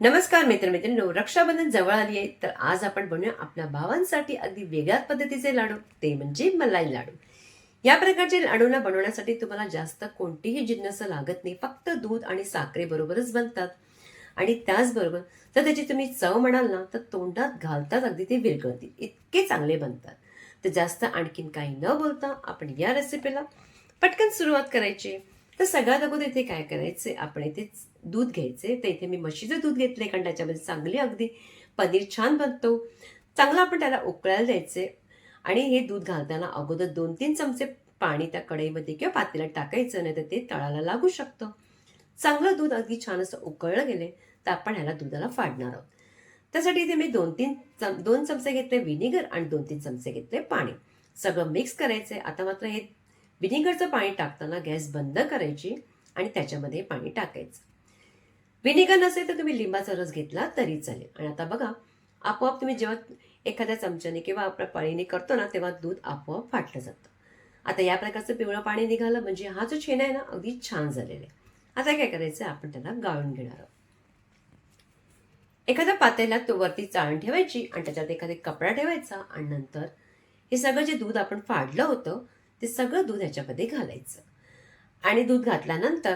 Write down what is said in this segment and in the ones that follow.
नमस्कार मित्रमैत्रिणींनो रक्षाबंधन जवळ आली आहे तर आज आपण बनवूया आपल्या भावांसाठी अगदी वेगळ्याच पद्धतीचे लाडू ते म्हणजे मलाई लाडू. या प्रकारचे लाडूला बनवण्यासाठी तुम्हाला जास्त कोणतीही जिन्नस लागत नाही फक्त दूध आणि साखरेबरोबरच बनतात. आणि त्याचबरोबर जर त्याची तुम्ही चव म्हणाल ना तर तोंडात घालताच अगदी ते विरघळतील इतके चांगले बनतात. तर जास्त आणखीन काही न बोलता आपण या रेसिपीला पटकन सुरुवात करायची तर सगळ्यात अगोदर इथे काय करायचे आपण इथे दूध घ्यायचे तर इथे मी म्हशीचं दूध घेतलंय कारण त्याच्यामध्ये चांगली अगदी पनीर छान बनतो. चांगलं आपण त्याला उकळायला द्यायचे आणि हे दूध घालताना अगोदर दोन तीन चमचे पाणी त्या कढईमध्ये किंवा पातेल्यात टाकायचं नाही तर ते तळाला लागू शकतं. चांगलं दूध अगदी छान असं उकळलं गेले तर आपण ह्याला दुधाला फाडणार आहोत. त्यासाठी इथे मी दोन तीन चम दोन चमचे घेतले विनेगर आणि दोन तीन चमचे घेतले पाणी. सगळं मिक्स करायचे आता मात्र हे विनेगरचं पाणी टाकताना गॅस बंद करायची आणि त्याच्यामध्ये पाणी टाकायचं. विनेगर नसेल तर तुम्ही लिंबाचा रस घेतला तरी चालेल. आणि आता बघा आपोआप तुम्ही जेव्हा एखाद्या चमच्याने किंवा आपल्या पाळीने करतो ना तेव्हा दूध आपोआप फाटलं जातं. आता या प्रकारचं पिवळं पाणी निघालं म्हणजे हा जो छेना आहे ना अगदी छान झालेला आहे. आता काय करायचं आपण त्याला गाळून घेणार आहोत. एखाद्या पातेल्यात तो वरती चाळण ठेवायची आणि त्याच्यात एखादा कपडा ठेवायचा आणि नंतर हे सगळं जे दूध आपण फाडलं होतं ते सगळं दूध ह्याच्यामध्ये घालायचं. आणि दूध घातल्यानंतर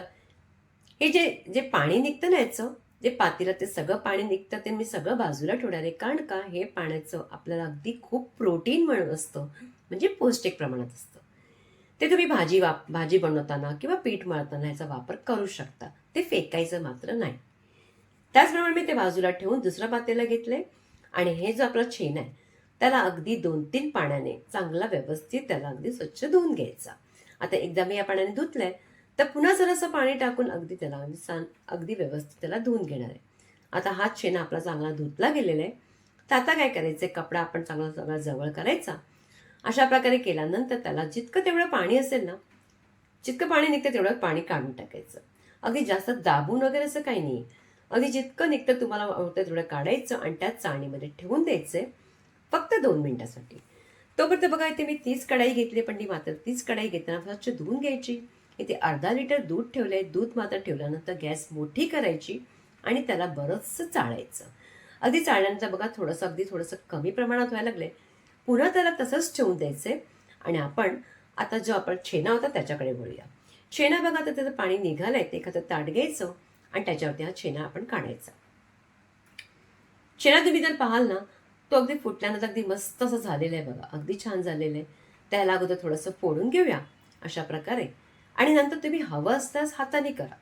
हे जे जे पाणी निघतं ना याचं जे पातीला ते सगळं पाणी निघतं ते मी सगळं बाजूला ठेवणार आहे. कारण का? हे पाण्याचं आपल्याला अगदी खूप प्रोटीन म्हणून असतं. म्हणजे पौष्टिक प्रमाणात असतं. ते तुम्ही भाजी वाप भाजी बनवताना किंवा पीठ मळताना ह्याचा वापर करू शकता. ते फेकायचं मात्र नाही. त्याचप्रमाणे मी ते बाजूला ठेवून दुसऱ्या पातेला घेतले आणि हे जो आपला छेन आहे त्याला अगदी दोन तीन पाण्याने चांगला व्यवस्थित त्याला अगदी स्वच्छ धुवून घ्यायचा. आता एकदा मी या पाण्याने धुतलंय तर पुन्हा जरासं पाणी टाकून अगदी त्याला अगदी अगदी व्यवस्थित त्याला धुवून घेणार आहे. आता हा शेणा आपला चांगला धुतला गेलेला आहे. तर आता काय करायचं? कपडा आपण चांगला चांगला जवळ करायचा. अशा प्रकारे केल्यानंतर त्याला जितकं तेवढं पाणी असेल ना जितकं पाणी निघतं तेवढं पाणी काढून टाकायचं. अगदी जास्त दाबून वगैरे असं काही नाही. अगदी जितकं निघतं तुम्हाला तेवढं काढायचं आणि त्या चाणीमध्ये ठेवून द्यायचं फक्त दोन मिनिटासाठी. तोपर्यंत बघा इथे मी तीच कढाई घेतली पण ती मात्र तीच कढाई घेताना स्वच्छ धुवून घ्यायची. इथे अर्धा लिटर दूध ठेवलंय. दूध मात्र ठेवल्यानंतर गॅस मोठी करायची आणि त्याला बरंचसं चाळायचं. अगदी चाळल्यानंतर बघा थोडंसं अगदी थोडंसं कमी प्रमाणात व्हायला लागले पुन्हा त्याला तसंच ठेवून द्यायचे आणि आपण आता जो आपण छेना होता त्याच्याकडे वळूया. छेना बघा तर त्याचं पाणी निघालंय. ते एखादं ताट घ्यायचं आणि त्याच्यावरती हा छेना आपण काढायचा. छेना तुम्ही जर पाहाल ना तो अगदी फुटल्यानंतर अगदी मस्त असं झालेलं आहे बघा. अगदी छान झालेलं आहे. त्याला अगोदर थोडंसं फोडून घेऊया अशा प्रकारे. आणि नंतर तुम्ही हवं असल्यास हाताने करा.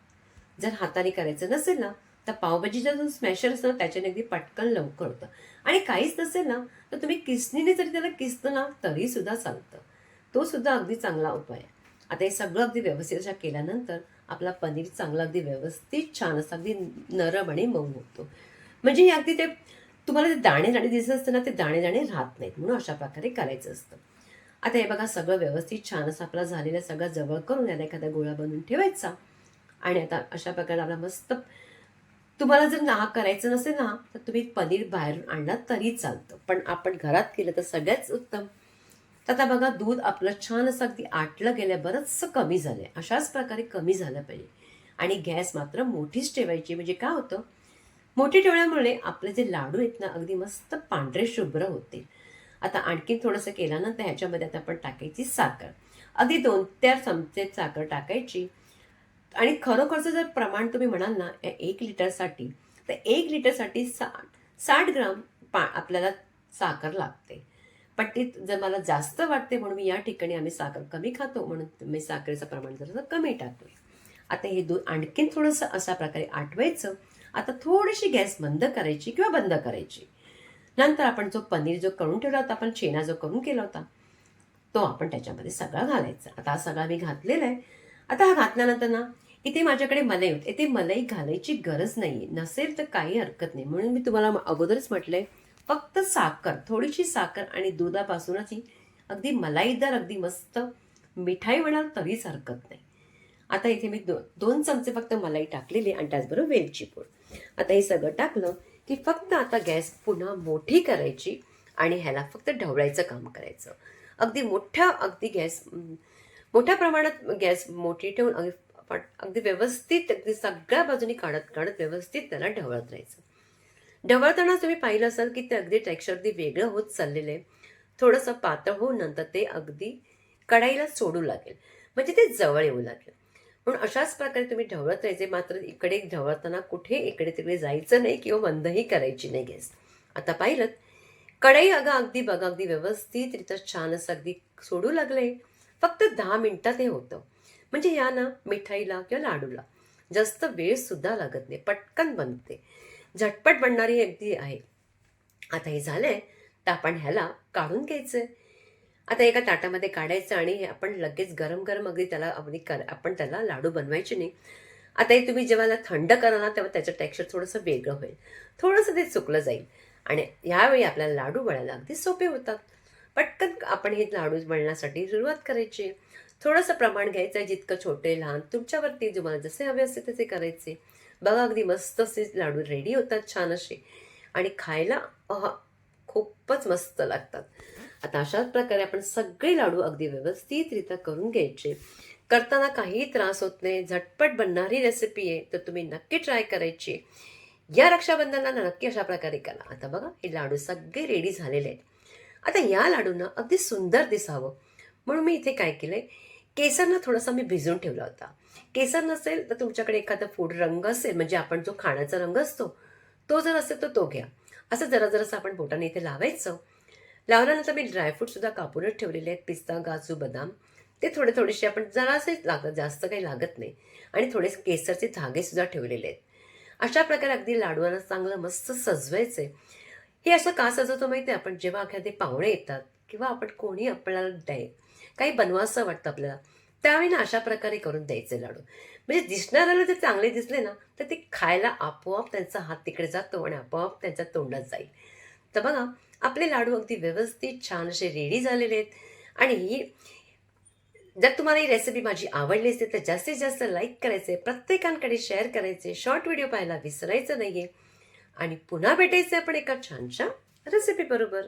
जर हाताने करायचं नसेल ना तर पावभाजीचा जो स्मॅशर असतो ना त्याच्याने अगदी पटकन लवकर होतं. आणि काहीच नसेल ना तर तुम्ही किसणीने जरी त्याला किसतं ना तरी सुद्धा चालतं. तो सुद्धा अगदी चांगला उपाय आहे. आता हे सगळं अगदी व्यवस्थित अशा केल्यानंतर आपला पनीर चांगला अगदी व्यवस्थित छान असं अगदी नरम आणि मऊ होतो. म्हणजे हे अगदी ते तुम्हाला ते दाणे दाणे दिसत असताना ते दाणे दाणे राहत नाहीत. म्हणून अशा प्रकारे करायचं असतं. आता हे बघा सगळं व्यवस्थित छान असं आपला झालेलं सगळं जवळ करून याला एखादा गोळा बनवून ठेवायचा. आणि आता अशा प्रकारे आपला मस्त तुम्हाला जर ना करायचं नसेल ना तर तुम्ही पनीर बाहेरून आणला तरी चालतं. पण आपण घरात केलं तर सगळ्याच उत्तम. तर आता बघा दूध आपलं छान असं अगदी आटलं गेलं बरंचसं कमी झालंय. अशाच प्रकारे कमी झालं पाहिजे. आणि गॅस मात्र मोठीच ठेवायची. म्हणजे काय होतं? मोठी ठेवल्यामुळे आपले जे लाडू आहेत ना अगदी मस्त पांढरे शुभ्र होते आता आणखीन थोडंसं केल्यानंतर ह्याच्यामध्ये आता आपण टाकायची साखर. अगदी दोन चार चमचे साखर टाकायची. आणि खरोखरचं जर प्रमाण तुम्ही म्हणाल ना या एक लिटरसाठी तर एक लिटरसाठी साठ साठ ग्राम पा आपल्याला साखर लागते. पट्टीत जर मला जास्त वाटते म्हणून मी या ठिकाणी आम्ही साखर कमी खातो म्हणून मी साखरेचं प्रमाण जरा कमी टाकलं आता हे दूध आणखीन थोडंसं अशा प्रकारे आठवायचं. आता थोडीशी गॅस बंद करायची किंवा बंद करायची. नंतर आपण जो पनीर जो करून ठेवला होता आपण छेना जो करून केला होता तो आपण त्याच्यामध्ये सगळा घालायचा. आता हा सगळा मी घातलेला आहे. आता हा घातल्यानंतर ना इथे माझ्याकडे मलाई होते. इथे मलाई घालायची गरज नाही नसेल तर काही हरकत नाही. म्हणून मी तुम्हाला अगोदरच म्हटलंय फक्त साखर थोडीशी साखर आणि दुधापासूनच ही अगदी मलाईदार अगदी मस्त मिठाई म्हणाल तरीच हरकत नाही. आता इथे मी दो दोन चमचे फक्त मलाई टाकलेली आणि त्याचबरोबर वेलची पूड. आता हे सगळं टाकलं की फक्त आता गॅस पुन्हा मोठी करायची आणि ह्याला फक्त ढवळायचं काम करायचं. अगदी मोठ्या अगदी गॅस मोठ्या प्रमाणात गॅस मोठी ठेवून अगदी अगदी व्यवस्थित अगदी सगळ्या बाजूनी काढत काढत व्यवस्थित त्याला ढवळत राहायचं. ढवळताना तुम्ही पाहिलं असाल की ते अगदी टेक्स्चर अगदी वेगळं होत चाललेलं आहे. थोडंसं पातळ होऊन नंतर ते अगदी कढाईला सोडू लागेल. म्हणजे ते जवळ येऊ लागेल. म्हणून अशाच प्रकारे तुम्ही ढवळत राहायचे मात्र इकडे ढवळताना कुठे इकडे तिकडे जायचं नाही किंवा बंदही करायची नाही गॅस आता पाहिलं कढई अगं अगदी बघा अगदी व्यवस्थितरित्या छान असं अगदी सोडू लागले फक्त दहा मिनटात हे होतं. म्हणजे या ना मिठाईला किंवा लाडूला जास्त वेळ सुद्धा लागत नाही पटकन बनते. झटपट बनणारी अगदी आहे. आता हे झालंय तर आपण ह्याला काढून घ्यायचंय. आता एका ताटामध्ये काढायचं आणि आपण लगेच गरम गरम अगदी त्याला अगदी कर आपण त्याला लाडू बनवायचे नाही. आता हे तुम्ही जेव्हा थंड कराल ना तेव्हा त्याचं टेक्स्चर थोडंसं वेगळं होईल. थोडंसं ते चुकलं जाईल. आणि यावेळी आपल्याला लाडू बळायला अगदी सोपे होतात. पटकन आपण हे लाडू बळण्यासाठी सुरुवात करायची. थोडंसं प्रमाण घ्यायचं आहे जितकं छोटे लहान तुमच्यावरती तुम्हाला जसे हवे असते तसे करायचे. बघा अगदी मस्त असे लाडू रेडी होतात छान असे. आणि खायला खूपच मस्त लागतात. आता अशाच प्रकारे आपण सगळे लाडू अगदी व्यवस्थितरित्या करून घ्यायचे. करताना काही त्रास होत नाही झटपट बनणारी रेसिपी आहे तर तुम्ही नक्की ट्राय करायची. या रक्षाबंधनाला नक्की अशा प्रकारे करा. आता बघा हे लाडू सगळे रेडी झालेले आहेत. आता या लाडूंना अगदी सुंदर दिसावं. म्हणून मी इथे काय केलंय? केसरना थोडासा मी भिजवून ठेवला होता. केसर नसेल तर तुमच्याकडे एखादा फूड रंग असेल म्हणजे आपण जो खाण्याचा रंग असतो तो जर असेल तर तो घ्या. असं जरा जरासं आपण बोटाने इथे लावायचं. लावल्यानंतर मी ड्रायफ्रूट सुद्धा कापूनच ठेवलेले आहेत. पिस्ता काजू बदाम. ते थोडे थोडेसे आपण जरासे लागत जास्त काही लागत नाही. आणि थोडे केसरचे धागे सुद्धा ठेवलेले आहेत. अशा प्रकारे अगदी लाडवांना चांगलं मस्त सजवायचं आहे हे असं का सजवतो माहिती आहे आपण जेव्हा एखादे पाहुणे येतात किंवा आपण कोणी आपल्याला द्याय काही बनवासं वाटतं आपल्याला त्यावेळी ना अशा प्रकारे करून द्यायचे लाडू. म्हणजे दिसणाऱ्याला जर चांगले दिसले ना तर ते खायला आपोआप त्यांचा हात तिकडे जातो आणि आपोआप त्यांच्या तोंडात जाईल. तर बघा आपले लाडू अगदी व्यवस्थित छान असे रेडी झालेले आहेत. आणि ही जर तुम्हाला ही रेसिपी माझी आवडली असेल तर जास्तीत जास्त लाईक करायचे प्रत्येकांकडे शेअर करायचे. शॉर्ट व्हिडिओ पाहायला विसरायचं नाही आहे आणि पुन्हा भेटायचं आपण एका छानशा रेसिपी बरोबर.